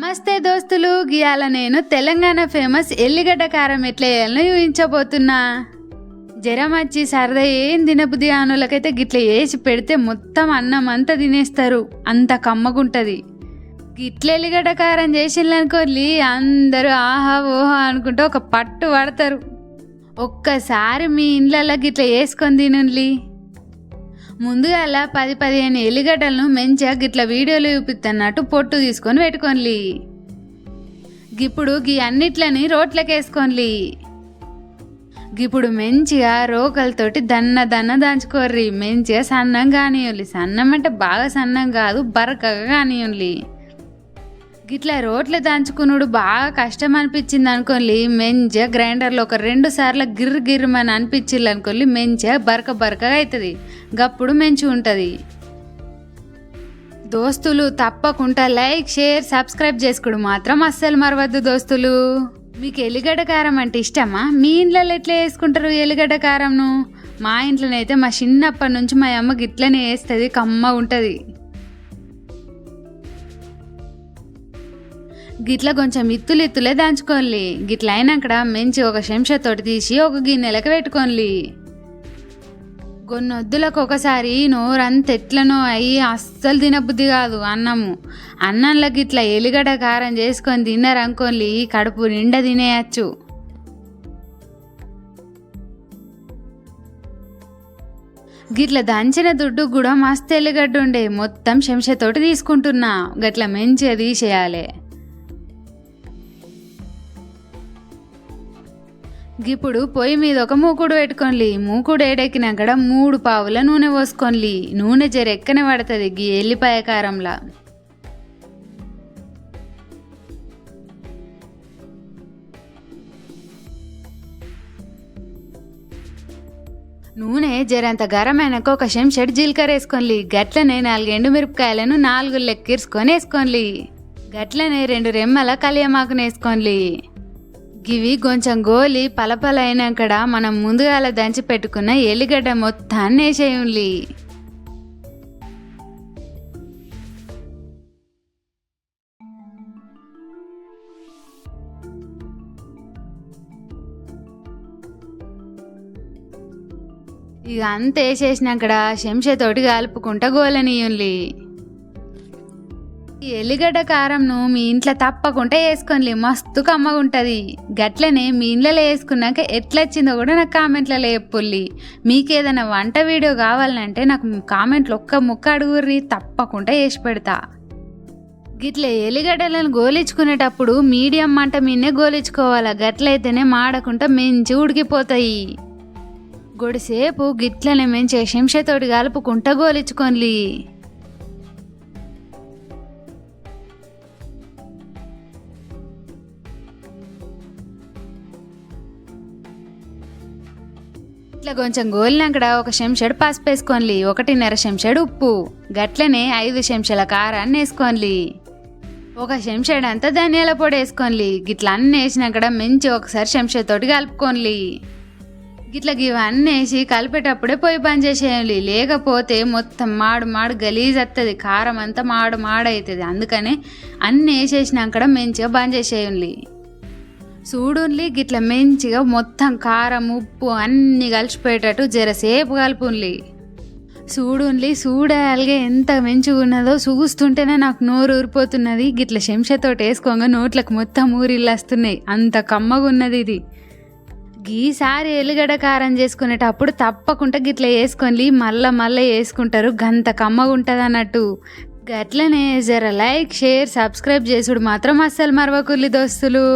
నమస్తే దోస్తులు గియాల నేను తెలంగాణ ఫేమస్ ఎల్లిగడ్డ కారం ఎట్లా వేయాలని ఊహించబోతున్నా. జ్వరం వచ్చి సరదా ఏం తినబుద్ధి ఆనులకైతే గిట్ల వేసి పెడితే మొత్తం అన్నం అంతా తినేస్తారు. అంత కమ్మగుంటది. గిట్ల ఎల్లిగడ్డ కారం చేసిందనుకోలి అందరూ ఆహా ఓహా అనుకుంటూ ఒక పట్టు పడతారు. ఒక్కసారి మీ ఇండ్లలో గిట్ల వేసుకొని తినండి ముందుగా పది పదిహేను ఎల్లిగడ్డలను మంచిగా గిట్ల వీడియోలు చూపిస్తున్నట్టు పొట్టు తీసుకొని పెట్టుకోండి గిప్పుడు గీ అన్నిట్లని రోట్లకి వేసుకోండి ఇప్పుడు మంచిగా రోకలతోటి దన్న దన్న దంచుకోర్రి. మంచిగా సన్నం కానివ్వండి సన్నం అంటే బాగా సన్నం కాదు బరకగా కానివ్వండి గిట్లా రోట్లు దంచుకునుడు బాగా కష్టం అనిపించింది అనుకోండి. మంచిగా గ్రైండర్లో ఒక రెండు సార్లు గిర్ర గిర్రమని అనిపించింది అనుకోండి. మంచిగా బరక బరకగా అవుతుంది గప్పుడు మంచిగా ఉంటుంది. దోస్తులు తప్పకుండా లైక్ షేర్ సబ్స్క్రైబ్ చేసుకోడు మాత్రం అస్సలు మరవద్దు దోస్తులు. మీకు ఎల్లిగడ్డ కారం అంటే ఇష్టమా? మీ ఇంట్లో ఎట్లా వేసుకుంటారు ఎల్లిగడ్డ కారంను? మా ఇంట్లోనైతే మా చిన్నప్పటి నుంచి మా అమ్మ గిట్లనే వేస్తుంది కమ్మ ఉంటుంది. గిట్ల కొంచెం ఇత్తులు ఇత్తులే దంచుకోండి గిట్ల అక్కడ మంచి ఒక చెంచాతోటి తీసి ఒక గిన్నెలకు పెట్టుకోండి కొన్నొద్దులకు ఒకసారి నోరంత ఎట్లనో అయ్యి అస్సలు తినబుద్ధి కాదు అన్నము. అన్నంలో గిట్ల ఎలిగడ కారం చేసుకొని తిన్నారనుకోండి కడుపు నిండా తినేయచ్చు. గిట్ల దంచిన దుడ్డు కూడా మస్తు ఎల్లిగడ్డ ఉండే మొత్తం చెంచాతోటి తీసుకుంటున్నా గట్ల మంచిగా తీసేయాలి. ఇప్పుడు పొయ్యి మీద ఒక మూకుడు పెట్టుకోండి మూకుడు ఏడెక్కినాక మూడు పావుల నూనె పోసుకోండి నూనె జరెక్కనే పడుతుంది గీ ఎల్లిపాయ కారంలా. నూనె జరంత గరమైనక ఒక చెంచడు జీలకర్ర వేసుకోండి గట్లనే నాలుగు ఎండు మిరపకాయలను నాలుగు లెక్కిర్చుకొని వేసుకోండి గట్లనే రెండు రెమ్మల కలియమాకును వేసుకోండి గివి కొంచెం గోలి పలపలైనక్కడ మనం ముందుగాల దంచి పెట్టుకున్న ఎల్లిగడ్డ మొత్తాన్ని వేసేయండి ఇక అంత వేసేసినాకడ శంషతోటి కలుపుకుంటా గోలనీయండి ఈ ఎల్లిగడ్డ కారంను మీ ఇంట్లో తప్పకుండా వేసుకోండి మస్తు కమ్మగుంటుంది. గట్లనే మీ ఇంట్లో వేసుకున్నాక ఎట్లా వచ్చిందో కూడా నాకు కామెంట్లలో చెప్పుల్లి మీకు ఏదైనా వంట వీడియో కావాలంటే నాకు కామెంట్లు ఒక్క ముక్క అడుగుర్రి తప్పకుండా వేసి పెడతా. గిట్ల ఎల్లిగడ్డలను గోలించుకునేటప్పుడు మీడియం మంట మీదనే గోలించుకోవాలా? గట్లయితేనే మాడకుండా మంచి ఉడికిపోతాయి. గొడిసేపు గిట్లనే మేము శంషతోటి కలుపుకుంటా గోలించుకోండి ఇట్లా కొంచెం గోలినాకడ ఒక చెంచాడు పసుపు వేసుకోండి ఒకటిన్నర చెంచాడు ఉప్పు. గట్లనే ఐదు చెంచాల కారాన్ని వేసుకోండి ఒక చెంచాడు అంతా ధనియాల పొడి వేసుకోండి గిట్ల అన్నీ వేసినాకడ మంచి ఒకసారి చెంచాతోటి కలుపుకోండి గిట్ల ఇవన్నీ వేసి కలిపేటప్పుడే పొయ్యి బంద్ చేసేయాలి. లేకపోతే మొత్తం మాడు మాడు గలీజ్ వస్తుంది కారం అంతా మాడు మాడు అవుతుంది అన్నీ వేసేసినాక మంచిగా బంద్ చేసేయండి చూడుండి గిట్ల మంచిగా మొత్తం కారం ఉప్పు అన్నీ కలిసిపోయేటట్టు జరసేపు కలుపుండి చూడుండి చూడాలిగా ఎంత మంచిగా ఉన్నదో చూస్తుంటేనే నాకు నోరు ఊరిపోతున్నది. గిట్ల శంషతోటి వేసుకోగా నోట్లకు మొత్తం ఊరిల్లు వస్తున్నాయి అంత కమ్మగా ఉన్నది ఇది ఈసారి ఎల్లిగడ్డ కారం చేసుకునేటప్పుడు తప్పకుండా గిట్ల వేసుకొని మళ్ళా మళ్ళీ వేసుకుంటారు. గంత కమ్మగా ఉంటుంది అన్నట్టు గట్లనే జర లైక్ షేర్ సబ్స్క్రైబ్ చేసుడు మాత్రం అస్సలు మరవకుల్లి దోస్తులు.